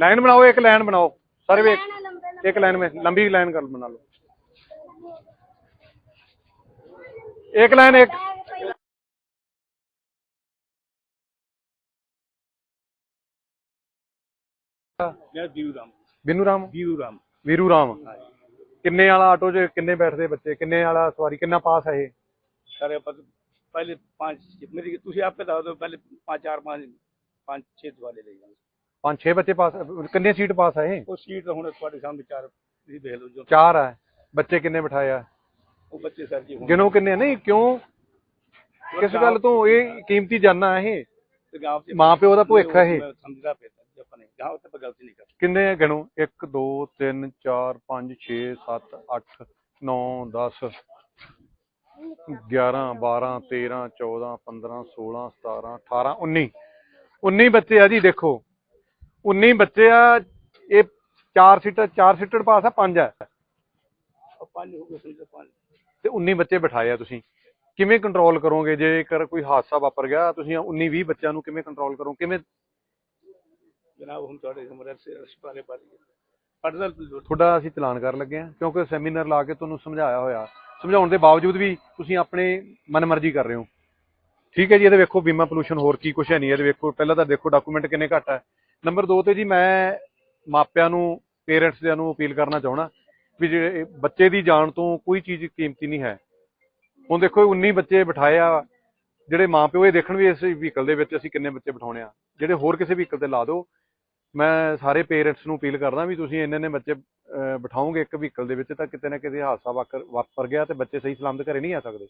Line बनाओ एक line बनाओ सारे भी एक, एक लाइन में लंबी लाइन कर बना लो एक लाइन एक ਮੇਰਾ ਵੀਰੂ ਰਾਮ बिनू राम ਵੀਰੂ ਰਾਮ ਵੀਰੂ ਰਾਮ ਕਿੰਨੇ ਵਾਲਾ ਆਟੋ 'ਚ ਕਿੰਨੇ ਬੈਠਦੇ ਬੱਚੇ ਕਿੰਨੇ ਵਾਲਾ ਸਵਾਰੀ ਕਿੰਨਾ ਪਾਸ ਹੈ ਇਹ ਸਾਰੇ ਆਪਾਂ ਤੋਂ ਪਹਿਲੇ ਪੰਜ ਮੇਰੀ ਤੁਸੀਂ ਆਪੇ ਦੱਸ ਦਿਓ ਪਹਿਲੇ ਪੰਜ ਚਾਰ ਪੰਜ ਪੰਜ ਛੇ ਦੁਆਲੇ ਲੈ ਜਾਵਾਂਗੇ ਪੰਜ ਛੇ ਬੱਚੇ ਪਾਸ ਕਿੰਨੇ ਸੀਟ ਪਾਸ ਇਹ? ਉਹ ਸੀਟ ਤਾਂ ਹੁਣ ਤੁਹਾਡੇ ਸਾਹਮਣੇ ਚਾਰ ਤੁਸੀਂ ਦੇਖ ਲਓ ਜੋ ਚਾਰ ਹੈ ਬੱਚੇ ਕਿੰਨੇ ਬਿਠਾਏ ਆ? ਉਹ ਬੱਚੇ ਸਰ ਜੀ ਹੁਣ ਗਿਣੋ ਕਿੰਨੇ ਨਹੀਂ ਕਿਉਂ? ਕਿਸ ਗੱਲ ਤੋਂ ਇਹ ਕੀਮਤੀ ਜਾਨਾ ਇਹ? ਤੇ ਗਾਂਵ ਚ ਮਾਂ ਪਿਓ ਦਾ ਭਵਿੱਖ ਹੈ ਇਹ? ਸਮਝਦਾ ਪਿਆ ਜੀ ਆਪਾਂ ਨੇ। ਗਾਂਵ ਤੇ ਆਪਾਂ ਗਲਤੀ ਨਹੀਂ ਕਰਨੀ ਕਿੰਨੇ ਆ ਗਿਣੋ? 1 2 3 4 5 6 7 8 9 10 11 12 13 14 15 16 17 18 19 19 ਬੱਚੇ ਆ ਜੀ ਦੇਖੋ। 19 ਬੱਚੇ ਆ ਇਹ ਚਾਰ ਸੀਟਰ ਚਾਰ ਸੀਟਰ ਪਾਸ ਆ ਪੰਜ ਆ। ਉਹ ਪੰਜ ਹੋ ਗਏ ਪੰਜ। ਤੇ 19 ਬੱਚੇ ਬਿਠਾਏ ਆ ਤੁਸੀਂ। ਕਿਵੇਂ ਕੰਟਰੋਲ ਕਰੋਗੇ? ਜੇਕਰ ਕੋਈ ਹਾਦਸਾ ਵਾਪਰ ਗਿਆ ਤੁਸੀਂ 19 20 ਬੱਚਿਆਂ ਨੂੰ ਕਿਵੇਂ ਕੰਟਰੋਲ ਕਰੋ ਕਿਵੇਂ ਜਨਾਬ ਹੁਣ ਤੁਹਾਡੇ ਸਮਰੇ ਸੇ ਹਸਪਤਾਲੇ ਪਾ ਲਈ ਪੜਦਲ ਤੁਹਾਡਾ ਅਸੀਂ ਚਲਾਨ ਕਰਨ ਲੱਗੇ ਆ ਕਿਉਂਕਿ ਸੈਮੀਨਾਰ ਲਾ ਕੇ ਤੁਹਾਨੂੰ ਸਮਝਾਇਆ ਹੋਇਆ। ਸਮਝਾਉਣ ਦੇ ਬਾਵਜੂਦ ਵੀ ਤੁਸੀਂ ਆਪਣੇ ਮਨਮਰਜ਼ੀ ਕਰ ਰਹੇ ਹੋ। ਠੀਕ ਹੈ ਜੀ ਇਹਦੇ ਵੇਖੋ ਬੀਮਾ ਪੋਲੂਸ਼ਨ ਹੋਰ ਕੀ ਕੁਛ ਹੈ ਨਹੀਂ। ਇਹਦੇ ਵੇਖੋ ਪਹਿਲਾਂ ਤਾਂ ਦੇਖੋ ਡਾਕੂਮੈਂਟ ਕਿੰਨੇ ਘੱਟ ਹੈ ਨੰਬਰ 2 ਤੇ ਜੀ ਮੈਂ ਮਾਪਿਆਂ ਨੂੰ ਪੇਰੈਂਟਸ ਦੇ ਨੂੰ ਅਪੀਲ ਕਰਨਾ ਚਾਹਣਾ ਵੀ ਜਿਹੜੇ ਬੱਚੇ ਦੀ ਜਾਨ ਤੋਂ ਕੋਈ ਚੀਜ਼ ਕੀਮਤੀ ਨਹੀਂ ਹੈ। ਹੁਣ ਦੇਖੋ 19 ਬੱਚੇ ਬਿਠਾਇਆ ਆ ਜਿਹੜੇ ਮਾਪਿਓ ਇਹ ਦੇਖਣ ਵੀ ਇਸ ਵਹੀਕਲ ਦੇ ਵਿੱਚ ਅਸੀਂ ਕਿੰਨੇ ਬੱਚੇ ਬਿਠਾਉਣੇ ਆ। ਜਿਹੜੇ ਹੋਰ ਕਿਸੇ ਵਹੀਕਲ ਤੇ ਲਾ ਦਿਓ ਮੈਂ ਸਾਰੇ ਪੇਰੈਂਟਸ ਨੂੰ ਅਪੀਲ ਕਰਦਾ ਵੀ ਤੁਸੀਂ ਇੰਨੇ ਨੇ ਬੱਚੇ ਅਹ, ਬਿਠਾਓਗੇ ਇੱਕ ਵਹੀਕਲ ਦੇ ਵਿੱਚ ਤਾਂ ਕਿਤੇ ਨਾ ਕਿਤੇ ਹਾਦਸਾ ਵਾਕਰ- ਵਾਪਰ ਗਿਆ ਤੇ ਬੱਚੇ ਸਹੀ ਸਲਾਮਤ ਘਰੇ ਨਹੀਂ ਆ ਸਕਦੇ।